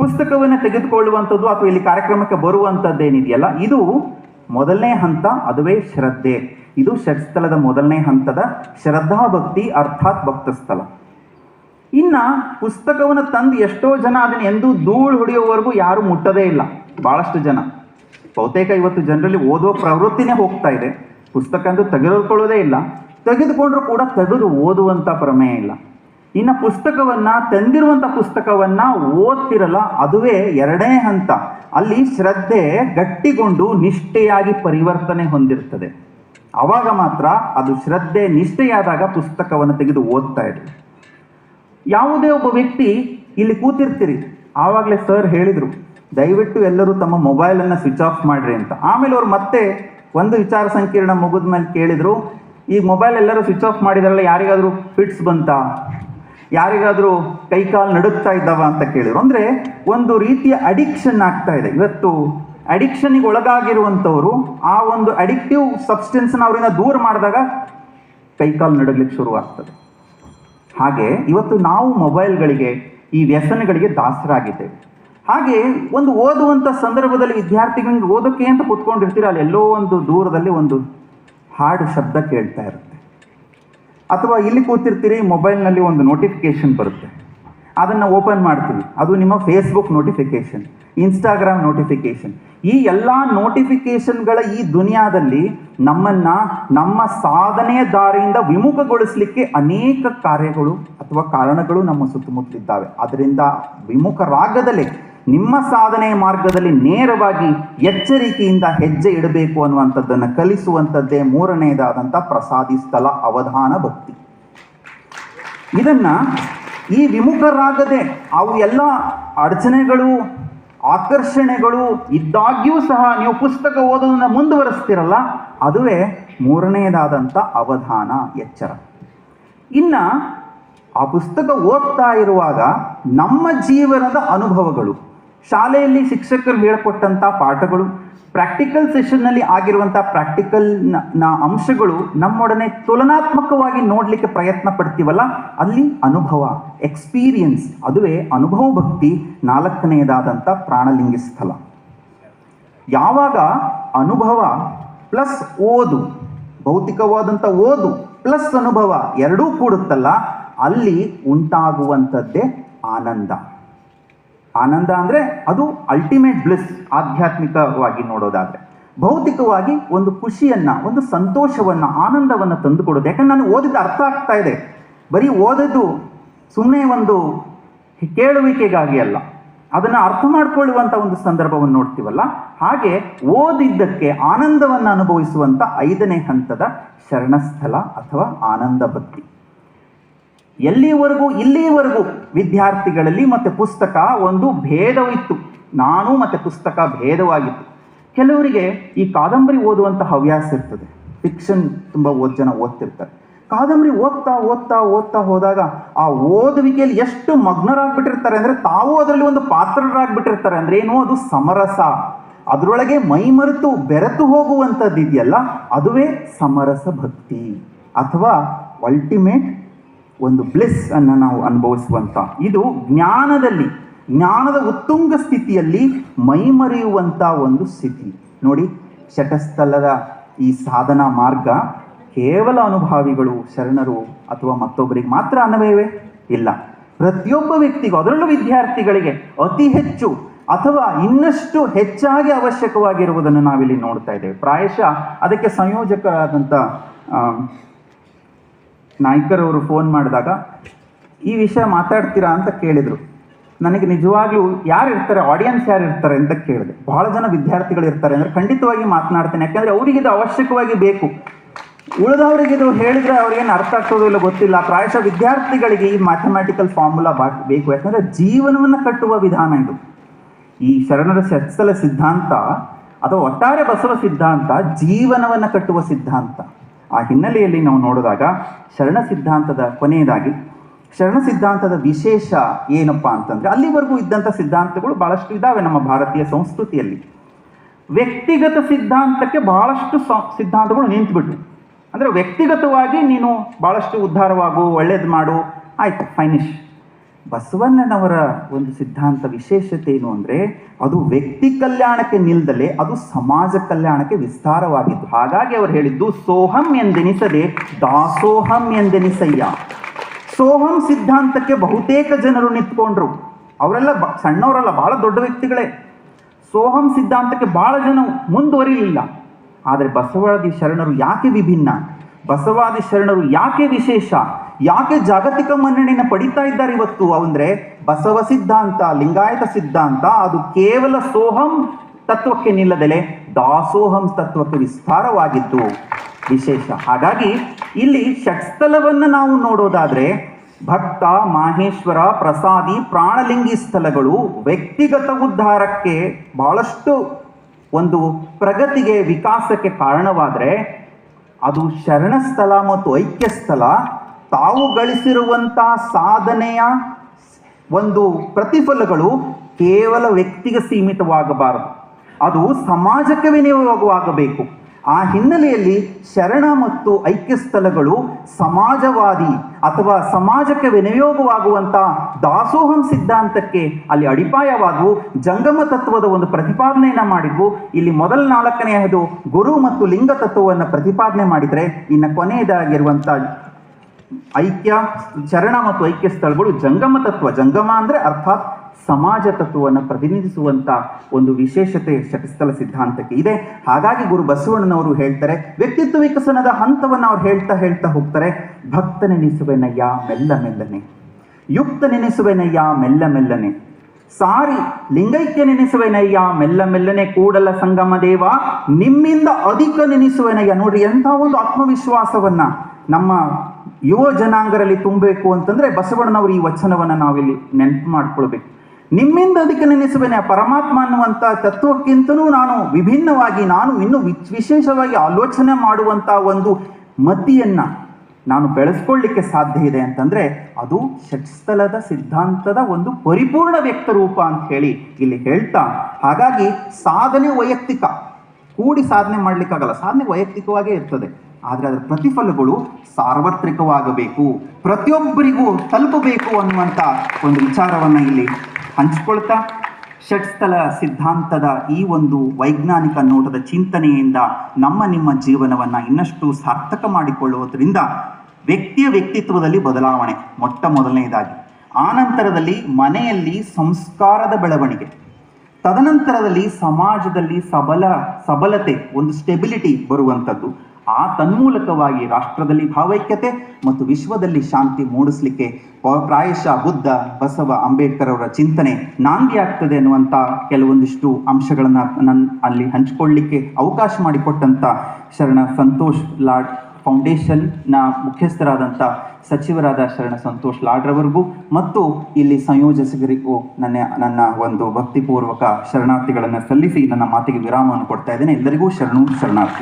ಪುಸ್ತಕವನ್ನು ತೆಗೆದುಕೊಳ್ಳುವಂಥದ್ದು ಅಥವಾ ಇಲ್ಲಿ ಕಾರ್ಯಕ್ರಮಕ್ಕೆ ಬರುವಂಥದ್ದೇನಿದೆಯಲ್ಲ, ಇದು ಮೊದಲನೇ ಹಂತ, ಅದುವೇ ಶ್ರದ್ಧೆ. ಇದು ಷಟ್ಸ್ಥಲದ ಮೊದಲನೇ ಹಂತದ ಶ್ರದ್ಧಾ ಭಕ್ತಿ ಅರ್ಥಾತ್ ಭಕ್ತಸ್ಥಳ. ಇನ್ನ ಪುಸ್ತಕವನ್ನು ತಂದು ಎಷ್ಟೋ ಜನ ಅದನ್ನ ಎಂದೂ ಧೂಳು ಹೊಡೆಯುವವರೆಗೂ ಯಾರು ಮುಟ್ಟದೇ ಇಲ್ಲ, ಬಹಳಷ್ಟು ಜನ. ಬಹುತೇಕ ಇವತ್ತು ಜನರಲ್ಲಿ ಓದುವ ಪ್ರವೃತ್ತಿನೇ ಹೋಗ್ತಾ ಇದೆ. ಪುಸ್ತಕ ಅಂತೂ ತೆಗೆದುಕೊಳ್ಳೋದೇ ಇಲ್ಲ, ತೆಗೆದುಕೊಂಡ್ರೂ ಕೂಡ ತೆಗೆದು ಓದುವಂಥ ಪ್ರಮೇಯ ಇಲ್ಲ. ಇನ್ನು ಪುಸ್ತಕವನ್ನು ತಂದಿರುವಂಥ ಪುಸ್ತಕವನ್ನು ಓದ್ತಿರಲ್ಲ, ಅದುವೇ ಎರಡನೇ ಹಂತ. ಅಲ್ಲಿ ಶ್ರದ್ಧೆ ಗಟ್ಟಿಗೊಂಡು ನಿಷ್ಠೆಯಾಗಿ ಪರಿವರ್ತನೆ ಹೊಂದಿರ್ತದೆ. ಅವಾಗ ಮಾತ್ರ ಅದು ಶ್ರದ್ಧೆ, ನಿಷ್ಠೆಯಾದಾಗ ಪುಸ್ತಕವನ್ನು ತೆಗೆದು ಓದ್ತಾ ಇದೆ ಯಾವುದೇ ಒಬ್ಬ ವ್ಯಕ್ತಿ ಇಲ್ಲಿ ಕೂತಿರ್ತೀರಿ. ಆವಾಗಲೇ ಸರ್ ಹೇಳಿದರು, ದಯವಿಟ್ಟು ಎಲ್ಲರೂ ತಮ್ಮ ಮೊಬೈಲನ್ನು ಸ್ವಿಚ್ ಆಫ್ ಮಾಡ್ರಿ ಅಂತ. ಆಮೇಲೆ ಅವ್ರು ಮತ್ತೆ ಒಂದು ವಿಚಾರ ಸಂಕೀರ್ಣ ಮುಗಿದ ಮೇಲೆ ಕೇಳಿದರು, ಈ ಮೊಬೈಲ್ ಎಲ್ಲರೂ ಸ್ವಿಚ್ ಆಫ್ ಮಾಡಿದಾರಲ್ಲ, ಯಾರಿಗಾದರೂ ಫಿಟ್ಸ್ ಬಂತಾ? ಯಾರಿಗಾದರೂ ಕೈಕಾಲು ನಡುಗ್ತಾ ಇದ್ದಾವ ಅಂತ ಕೇಳಿದ್ರು. ಅಂದರೆ ಒಂದು ರೀತಿಯ ಅಡಿಕ್ಷನ್ ಆಗ್ತಾ ಇದೆ. ಇವತ್ತು ಅಡಿಕ್ಷನ್ಗೆ ಒಳಗಾಗಿರುವಂಥವರು ಆ ಒಂದು ಅಡಿಕ್ಟಿವ್ ಸಬ್ಸ್ಟೆನ್ಸ್ನ ಅವರಿಂದ ದೂರ ಮಾಡಿದಾಗ ಕೈಕಾಲು ನಡುಗ್ಲಿಕ್ಕೆ ಶುರುವಾಗ್ತದೆ. ಹಾಗೆ ಇವತ್ತು ನಾವು ಮೊಬೈಲ್ಗಳಿಗೆ ಈ ವ್ಯಸನಗಳಿಗೆ ದಾಸರಾಗಿದ್ದೇವೆ. ಹಾಗೆ ಒಂದು ಓದುವಂಥ ಸಂದರ್ಭದಲ್ಲಿ ವಿದ್ಯಾರ್ಥಿಗಳಿಗೆ ಓದೋಕ್ಕೆ ಅಂತ ಕೂತ್ಕೊಂಡಿರ್ತೀರ, ಅಲ್ಲಿ ಎಲ್ಲೋ ಒಂದು ದೂರದಲ್ಲಿ ಒಂದು ಹಾಡು ಶಬ್ದ ಕೇಳ್ತಾ ಇರುತ್ತೆ. ಅಥವಾ ಇಲ್ಲಿ ಕೂತಿರ್ತೀರಿ, ಮೊಬೈಲ್ನಲ್ಲಿ ಒಂದು ನೋಟಿಫಿಕೇಶನ್ ಬರುತ್ತೆ. ಅದನ್ನು ಓಪನ್ ಮಾಡ್ತೀವಿ. ಅದು ನಿಮ್ಮ ಫೇಸ್ಬುಕ್ ನೋಟಿಫಿಕೇಶನ್ ಇನ್ಸ್ಟಾಗ್ರಾಮ್ ನೋಟಿಫಿಕೇಶನ್ ಈ ಎಲ್ಲ ನೋಟಿಫಿಕೇಶನ್ಗಳ ಈ ದುನಿಯಾದಲ್ಲಿ ನಮ್ಮನ್ನ, ನಮ್ಮ ಸಾಧನೆ ದಾರಿಯಿಂದ ವಿಮುಖಗೊಳಿಸಲಿಕ್ಕೆ ಅನೇಕ ಕಾರ್ಯಗಳು ಅಥವಾ ಕಾರಣಗಳು ನಮ್ಮ ಸುತ್ತಮುತ್ತಲಿದ್ದಾವೆ. ಅದರಿಂದ ವಿಮುಖರಾಗದಲೇ ನಿಮ್ಮ ಸಾಧನೆ ಮಾರ್ಗದಲ್ಲಿ ನೇರವಾಗಿ ಎಚ್ಚರಿಕೆಯಿಂದ ಹೆಜ್ಜೆ ಇಡಬೇಕು ಅನ್ನುವಂಥದ್ದನ್ನು ಕಲಿಸುವಂಥದ್ದೇ ಮೂರನೆಯದಾದಂಥ ಪ್ರಸಾದಿ ಸ್ಥಳ ಅವಧಾನ ಭಕ್ತಿ. ಇದನ್ನ ಈ ವಿಮುಖರಾಗದೆ ಅವು ಎಲ್ಲ ಅಡಚಣೆಗಳು ಆಕರ್ಷಣೆಗಳು ಇದ್ದಾಗ್ಯೂ ಸಹ ನೀವು ಪುಸ್ತಕ ಓದೋದನ್ನ ಮುಂದುವರಿಸ್ತಿರಲ್ಲ, ಅದುವೇ ಮೂರನೆಯದಾದಂಥ ಅವಧಾನ ಎಚ್ಚರ. ಇನ್ನ ಆ ಪುಸ್ತಕ ಓದ್ತಾ ಇರುವಾಗ ನಮ್ಮ ಜೀವನದ ಅನುಭವಗಳು. ಶಾಲೆಯಲ್ಲಿ ಶಿಕ್ಷಕರು ಹೇಳಿಕೊಟ್ಟಂಥ ಪಾಠಗಳು ಪ್ರಾಕ್ಟಿಕಲ್ ಸೆಷನ್ನಲ್ಲಿ ಆಗಿರುವಂಥ ಪ್ರಾಕ್ಟಿಕಲ್ನ ಅಂಶಗಳು ನಮ್ಮೊಡನೆ ತುಲನಾತ್ಮಕವಾಗಿ ನೋಡಲಿಕ್ಕೆ ಪ್ರಯತ್ನ ಪಡ್ತೀವಲ್ಲ, ಅಲ್ಲಿ ಅನುಭವ ಎಕ್ಸ್ಪೀರಿಯನ್ಸ್ ಅದುವೇ ಅನುಭವ ಭಕ್ತಿ ನಾಲ್ಕನೆಯದಾದಂಥ ಪ್ರಾಣಲಿಂಗಿ ಸ್ಥಳ ಯಾವಾಗ ಅನುಭವ ಪ್ಲಸ್ ಓದು ಭೌತಿಕವಾದಂಥ ಓದು ಪ್ಲಸ್ ಅನುಭವ ಎರಡೂ ಕೂಡುತ್ತಲ್ಲ, ಅಲ್ಲಿ ಉಂಟಾಗುವಂಥದ್ದೇ ಆನಂದ. ಆನಂದ ಅಂದರೆ ಅದು ಅಲ್ಟಿಮೇಟ್ ಬ್ಲಿಸ್ ಆಧ್ಯಾತ್ಮಿಕವಾಗಿ ನೋಡೋದಾದರೆ. ಭೌತಿಕವಾಗಿ ಒಂದು ಖುಷಿಯನ್ನ, ಒಂದು ಸಂತೋಷವನ್ನ, ಆನಂದವನ್ನ ತಂದುಕೊಡೋದು ಯಾಕಂದ್ರೆ ನಾನು ಓದಿದ್ದು ಅರ್ಥ ಆಗ್ತಾ ಇದೆ. ಬರೀ ಓದೋದು ಸುಮ್ಮನೆ ಒಂದು ಕೇಳುವಿಕೆಗಾಗಿ ಅಲ್ಲ. ಅದನ್ನು ಅರ್ಥ ಮಾಡಿಕೊಳ್ಳುವಂಥ ಒಂದು ಸಂದರ್ಭವನ್ನು ನೋಡ್ತೀವಲ್ಲ? ಹಾಗೆ ಓದಿದ್ದಕ್ಕೆ ಆನಂದವನ್ನು ಅನುಭವಿಸುವಂಥ ಐದನೇ ಹಂತದ ಶರಣಸ್ಥಲ ಅಥವಾ ಆನಂದ ಭಕ್ತಿ. ಎಲ್ಲಿವರೆಗೂ, ಇಲ್ಲಿವರೆಗೂ ವಿದ್ಯಾರ್ಥಿಗಳಲ್ಲಿ ಮತ್ತು ಪುಸ್ತಕ ಒಂದು ಭೇದವಿತ್ತು. ನಾನು ಮತ್ತು ಪುಸ್ತಕ ಭೇದವಾಗಿತ್ತು. ಕೆಲವರಿಗೆ ಈ ಕಾದಂಬರಿ ಓದುವಂಥ ಹವ್ಯಾಸ ಇರ್ತದೆ. ಫಿಕ್ಷನ್ ತುಂಬ ಓದ್ ಜನ ಓದ್ತಿರ್ತಾರೆ. ಕಾದಂಬರಿ ಓದ್ತಾ ಓದ್ತಾ ಓದ್ತಾ ಹೋದಾಗ ಆ ಓದುವಿಕೆಯಲ್ಲಿ ಎಷ್ಟು ಮಗ್ನರಾಗ್ಬಿಟ್ಟಿರ್ತಾರೆ ಅಂದರೆ ತಾವು ಅದರಲ್ಲಿ ಒಂದು ಪಾತ್ರರಾಗ್ಬಿಟ್ಟಿರ್ತಾರೆ ಅಂದ್ರೆ ಏನು? ಅದು ಸಮರಸ. ಅದರೊಳಗೆ ಮೈಮರೆತು ಬೆರೆತು ಹೋಗುವಂಥದ್ದು ಇದೆಯಲ್ಲ ಅದುವೇ ಸಮರಸ ಭಕ್ತಿ. ಅಥವಾ ಅಲ್ಟಿಮೇಟ್ ಒಂದು ಬ್ಲಿಸ್ ಅನ್ನು ನಾವು ಅನುಭವಿಸುವಂಥ ಇದು ಜ್ಞಾನದಲ್ಲಿ, ಜ್ಞಾನದ ಉತ್ತುಂಗ ಸ್ಥಿತಿಯಲ್ಲಿ ಮೈಮರೆಯುವಂಥ ಒಂದು ಸ್ಥಿತಿ. ನೋಡಿ ಶಟಸ್ಥಲದ ಈ ಸಾಧನಾ ಮಾರ್ಗ ಕೇವಲ ಅನುಭಾವಿಗಳು, ಶರಣರು ಅಥವಾ ಮತ್ತೊಬ್ಬರಿಗೆ ಮಾತ್ರ ಅನ್ವಯವೇ ಇಲ್ಲ. ಪ್ರತಿಯೊಬ್ಬ ವ್ಯಕ್ತಿಗೂ, ಅದರಲ್ಲೂ ವಿದ್ಯಾರ್ಥಿಗಳಿಗೆ ಅತಿ ಹೆಚ್ಚು ಅಥವಾ ಇನ್ನಷ್ಟು ಹೆಚ್ಚಾಗಿ ಅವಶ್ಯಕವಾಗಿರುವುದನ್ನು ನಾವಿಲ್ಲಿ ನೋಡ್ತಾ ಇದ್ದೇವೆ. ಪ್ರಾಯಶಃ ಅದಕ್ಕೆ ಸಂಯೋಜಕರಾದಂಥ ಆ, ನಾಯ್ಕರವರು ಫೋನ್ ಮಾಡಿದಾಗ ಈ ವಿಷಯ ಮಾತಾಡ್ತೀರಾ ಅಂತ ಕೇಳಿದರು. ನನಗೆ ನಿಜವಾಗ್ಲೂ ಯಾರು ಇರ್ತಾರೆ ಆಡಿಯನ್ಸ್ ಯಾರು ಇರ್ತಾರೆ ಅಂತ ಕೇಳಿದೆ. ಬಹಳ ಜನ ವಿದ್ಯಾರ್ಥಿಗಳು ಇರ್ತಾರೆ. ಅಂದರೆ ಖಂಡಿತವಾಗಿ ಮಾತನಾಡ್ತೇನೆ. ಯಾಕಂದರೆ ಇದು ಅವಶ್ಯಕವಾಗಿ ಬೇಕು. ಉಳಿದವರಿಗೆ ಇದು ಹೇಳಿದರೆ ಅವ್ರಿಗೇನು ಅರ್ಥ ಆಗ್ತದೋ ಇಲ್ಲ ಗೊತ್ತಿಲ್ಲ. ಪ್ರಾಯಶಃ ವಿದ್ಯಾರ್ಥಿಗಳಿಗೆ ಈ ಮ್ಯಾಥಮೆಟಿಕಲ್ ಫಾರ್ಮುಲಾ ಬಾ ಬೇಕು. ಯಾಕಂದರೆ ಜೀವನವನ್ನು ಕಟ್ಟುವ ವಿಧಾನ ಇದು. ಈ ಶರಣರ ಶತ್ಸಲ ಸಿದ್ಧಾಂತ ಅಥವಾ ಒಟ್ಟಾರೆ ಬಸವ ಸಿದ್ಧಾಂತ ಜೀವನವನ್ನು ಕಟ್ಟುವ ಸಿದ್ಧಾಂತ. ಆ ಹಿನ್ನೆಲೆಯಲ್ಲಿ ನಾವು ನೋಡಿದಾಗ ಶರಣ ಸಿದ್ಧಾಂತದ ಕೊನೆಯದಾಗಿ, ಶರಣ ಸಿದ್ಧಾಂತದ ವಿಶೇಷ ಏನಪ್ಪ ಅಂತಂದರೆ ಅಲ್ಲಿವರೆಗೂ ಇದ್ದಂಥ ಸಿದ್ಧಾಂತಗಳು ಭಾಳಷ್ಟು ಇದ್ದಾವೆ ನಮ್ಮ ಭಾರತೀಯ ಸಂಸ್ಕೃತಿಯಲ್ಲಿ. ವ್ಯಕ್ತಿಗತ ಸಿದ್ಧಾಂತಕ್ಕೆ ಬಹಳಷ್ಟು ಸ- ಸಿದ್ಧಾಂತಗಳು ನಿಂತುಬಿಟ್ವು. ಅಂದರೆ ವ್ಯಕ್ತಿಗತವಾಗಿ ನೀನು ಭಾಳಷ್ಟು ಉದ್ಧಾರವಾಗು, ಒಳ್ಳೇದು ಮಾಡು, ಆಯ್ತು ಫೈನಿಶ್ ಬಸವಣ್ಣನವರ ಒಂದು ಸಿದ್ಧಾಂತ ವಿಶೇಷತೆ ಏನು ಅಂದರೆ, ಅದು ವ್ಯಕ್ತಿ ಕಲ್ಯಾಣಕ್ಕೆ ನಿಲ್ದಲೆ ಅದು ಸಮಾಜ ಕಲ್ಯಾಣಕ್ಕೆ ವಿಸ್ತಾರವಾಗಿತ್ತು. ಹಾಗಾಗಿ ಅವರು ಹೇಳಿದ್ದು, ಸೋಹಂ ಎಂದೆನಿಸದೆ ದಾಸೋಹಂ ಎಂದೆನಿಸಯ್ಯ. ಸೋಹಂ ಸಿದ್ಧಾಂತಕ್ಕೆ ಬಹುತೇಕ ಜನರು ನಿಂತ್ಕೊಂಡ್ರು. ಅವರೆಲ್ಲ ಸಣ್ಣವರಲ್ಲ ಬಹಳ ದೊಡ್ಡ ವ್ಯಕ್ತಿಗಳೇ. ಸೋಹಂ ಸಿದ್ಧಾಂತಕ್ಕೆ ಬಹಳ ಜನ ಮುಂದುವರಿಲಿಲ್ಲ. ಆದರೆ ಬಸವಾದಿ ಶರಣರು ಯಾಕೆ ವಿಭಿನ್ನ? ಬಸವಾದಿ ಶರಣರು ಯಾಕೆ ವಿಶೇಷ? ಯಾಕೆ ಜಾಗತಿಕ ಮನ್ನಣೆಯನ್ನು ಪಡಿತಾ ಇದ್ದಾರೆ ಇವತ್ತು? ಅಂದ್ರೆ ಬಸವ ಸಿದ್ಧಾಂತ, ಲಿಂಗಾಯತ ಸಿದ್ಧಾಂತ, ಅದು ಕೇವಲ ಸೋಹಂ ತತ್ವಕ್ಕೆ ನಿಲ್ಲದಲೆ ದಾಸೋಹಂ ತತ್ವಕ್ಕೆ ವಿಸ್ತಾರವಾಗಿತ್ತು ವಿಶೇಷ. ಹಾಗಾಗಿ ಇಲ್ಲಿ ಷಟ್ಸ್ಥಲವನ್ನು ನಾವು ನೋಡೋದಾದ್ರೆ ಭಕ್ತ, ಮಾಹೇಶ್ವರ, ಪ್ರಸಾದಿ, ಪ್ರಾಣಲಿಂಗಿ ಸ್ಥಳಗಳು ವ್ಯಕ್ತಿಗತ ಉದ್ಧಾರಕ್ಕೆ ಬಹಳಷ್ಟು ಒಂದು ಪ್ರಗತಿಗೆ, ವಿಕಾಸಕ್ಕೆ ಕಾರಣವಾದರೆ ಅದು ಶರಣ ಸ್ಥಳ ಮತ್ತು ಐಕ್ಯ ಸ್ಥಳ ತಾವು ಗಳಿಸಿರುವಂಥ ಸಾಧನೆಯ ಒಂದು ಪ್ರತಿಫಲಗಳು ಕೇವಲ ವ್ಯಕ್ತಿಗೆ ಸೀಮಿತವಾಗಬಾರದು. ಅದು ಸಮಾಜಕ್ಕೆ ವಿನಿಯೋಗವಾಗಬೇಕು. ಆ ಹಿನ್ನೆಲೆಯಲ್ಲಿ ಶರಣ ಮತ್ತು ಐಕ್ಯ ಸ್ಥಳಗಳು ಸಮಾಜವಾದಿ ಅಥವಾ ಸಮಾಜಕ್ಕೆ ವಿನಿಯೋಗವಾಗುವಂಥ ದಾಸೋಹಂ ಸಿದ್ಧಾಂತಕ್ಕೆ ಅಲ್ಲಿ ಅಡಿಪಾಯವಾದವು. ಜಂಗಮ ತತ್ವದ ಒಂದು ಪ್ರತಿಪಾದನೆಯನ್ನು ಮಾಡಿದ್ವು. ಇಲ್ಲಿ ಮೊದಲ ನಾಲ್ಕನೆಯದು ಗುರು ಮತ್ತು ಲಿಂಗ ತತ್ವವನ್ನು ಪ್ರತಿಪಾದನೆ ಮಾಡಿದರೆ ಇನ್ನು ಕೊನೆಯದಾಗಿರುವಂಥ ಐಕ್ಯ, ಚರಣ ಮತ್ತು ಐಕ್ಯ ಸ್ಥಳಗಳು ಜಂಗಮ ತತ್ವ. ಜಂಗಮ ಅಂದರೆ ಅರ್ಥಾತ್ ಸಮಾಜ ತತ್ವವನ್ನು ಪ್ರತಿನಿಧಿಸುವಂಥ ಒಂದು ವಿಶೇಷತೆ ಶಟಸ್ಥಲ ಸಿದ್ಧಾಂತಕ್ಕೆ ಇದೆ. ಹಾಗಾಗಿ ಗುರು ಬಸವಣ್ಣನವರು ಹೇಳ್ತಾರೆ, ವ್ಯಕ್ತಿತ್ವ ವಿಕಸನದ ಹಂತವನ್ನು ಅವ್ರು ಹೇಳ್ತಾ ಹೇಳ್ತಾ ಹೋಗ್ತಾರೆ, ಭಕ್ತ ನೆನೆಸುವೆನಯ್ಯ ಮೆಲ್ಲ ಮೆಲ್ಲನೆ. ಯುಕ್ತ ನೆನೆಸುವೆನಯ್ಯ ಮೆಲ್ಲ ಮೆಲ್ಲನೆ. ಸಾರಿ, ಲಿಂಗೈಕ್ಯ ನೆನೆಸುವೆನಯ್ಯ ಮೆಲ್ಲ ಮೆಲ್ಲನೆ. ಕೂಡಲ ಸಂಗಮ ದೇವ, ನಿಮ್ಮಿಂದ ಅಧಿಕ ನೆನೆಸುವೆನಯ್ಯ ನೋಡ್ರಿ ಎಂಥ ಒಂದು ಆತ್ಮವಿಶ್ವಾಸವನ್ನ ನಮ್ಮ ಯುವ ಜನಾಂಗರಲ್ಲಿ ತುಂಬಬೇಕು ಅಂತಂದ್ರೆ ಬಸವಣ್ಣನವರು ಈ ವಚನವನ್ನು ನಾವಿಲ್ಲಿ ನೆನಪು ಮಾಡ್ಕೊಳ್ಬೇಕು. ನಿಮ್ಮಿಂದ ಅದಕ್ಕೆ ನೆನೆಸುವೆನೆ ಪರಮಾತ್ಮ ಅನ್ನುವಂಥ ತತ್ವಕ್ಕಿಂತಲೂ ನಾನು ವಿಭಿನ್ನವಾಗಿ, ನಾನು ಇನ್ನೂ ವಿಶ್- ವಿಶೇಷವಾಗಿ ಆಲೋಚನೆ ಮಾಡುವಂಥ ಒಂದು ಮತಿಯನ್ನ ನಾನು ಬೆಳೆಸ್ಕೊಳ್ಳಿಕ್ಕೆ ಸಾಧ್ಯ ಇದೆ ಅಂತಂದ್ರೆ, ಅದು ಷಟ್ಸ್ಥಲದ ಸಿದ್ಧಾಂತದ ಒಂದು ಪರಿಪೂರ್ಣ ವ್ಯಕ್ತ ರೂಪ ಅಂತ ಹೇಳಿ ಇಲ್ಲಿ ಹೇಳ್ತಾ, ಹಾಗಾಗಿ ಸಾಧನೆ ವೈಯಕ್ತಿಕ. ಕೂಡಿ ಸಾಧನೆ ಮಾಡ್ಲಿಕ್ಕಾಗಲ್ಲ, ಸಾಧನೆ ವೈಯಕ್ತಿಕವಾಗೇ ಇರ್ತದೆ. ಆದರೆ ಅದರ ಪ್ರತಿಫಲಗಳು ಸಾರ್ವತ್ರಿಕವಾಗಬೇಕು. ಪ್ರತಿಯೊಬ್ಬರಿಗೂ ತಲುಪಬೇಕು ಅನ್ನುವಂಥ ಒಂದು ವಿಚಾರವನ್ನು ಇಲ್ಲಿ ಹಂಚಿಕೊಳ್ತಾ, ಷಟ್ಸ್ಥಲ ಸಿದ್ಧಾಂತದ ಈ ಒಂದು ವೈಜ್ಞಾನಿಕ ನೋಟದ ಚಿಂತನೆಯಿಂದ ನಮ್ಮ ನಿಮ್ಮ ಜೀವನವನ್ನು ಇನ್ನಷ್ಟು ಸಾರ್ಥಕ ಮಾಡಿಕೊಳ್ಳುವುದರಿಂದ ವ್ಯಕ್ತಿಯ ವ್ಯಕ್ತಿತ್ವದಲ್ಲಿ ಬದಲಾವಣೆ, ಮೊಟ್ಟ ಮೊದಲನೆಯದಾಗಿ ಆನಂತರದಲ್ಲಿ ಮನೆಯಲ್ಲಿ ಸಂಸ್ಕಾರದ ಬೆಳವಣಿಗೆ. ತದನಂತರದಲ್ಲಿ ಸಮಾಜದಲ್ಲಿ ಸಬಲ, ಸಬಲತೆ, ಒಂದು ಸ್ಟೆಬಿಲಿಟಿ ಬರುವಂಥದ್ದು ಆ ತನ್ಮೂಲಕವಾಗಿ ರಾಷ್ಟ್ರದಲ್ಲಿ ಭಾವೈಕ್ಯತೆ ಮತ್ತು ವಿಶ್ವದಲ್ಲಿ ಶಾಂತಿ ಮೂಡಿಸಲಿಕ್ಕೆ ಪ್ರಾಯಶಃ ಬುದ್ಧ, ಬಸವ, ಅಂಬೇಡ್ಕರ್ ಅವರ ಚಿಂತನೆ ನಾಂದಿ ಆಗ್ತದೆ ಅನ್ನುವಂಥ ಕೆಲವೊಂದಿಷ್ಟು ಅಂಶಗಳನ್ನು ನನ್ನ ಅಲ್ಲಿ ಹಂಚಿಕೊಳ್ಳಿಕ್ಕೆ ಅವಕಾಶ ಮಾಡಿಕೊಟ್ಟಂಥ ಶರಣ ಸಂತೋಷ್ ಲಾಡ್ ಫೌಂಡೇಶನ್ನ ಮುಖ್ಯಸ್ಥರಾದಂಥ ಸಚಿವರಾದ ಶರಣ ಸಂತೋಷ್ ಲಾಡ್ರವರಿಗೂ ಮತ್ತು ಇಲ್ಲಿ ಸಂಯೋಜಕರಿಗೂ ನನ್ನ ನನ್ನ ಒಂದು ಭಕ್ತಿಪೂರ್ವಕ ಶರಣಾರ್ಥಿಗಳನ್ನು ಸಲ್ಲಿಸಿ ನನ್ನ ಮಾತಿಗೆ ವಿರಾಮವನ್ನು ಕೊಡ್ತಾ ಇದ್ದೇನೆ. ಎಲ್ಲರಿಗೂ ಶರಣು ಶರಣಾರ್ಥಿ.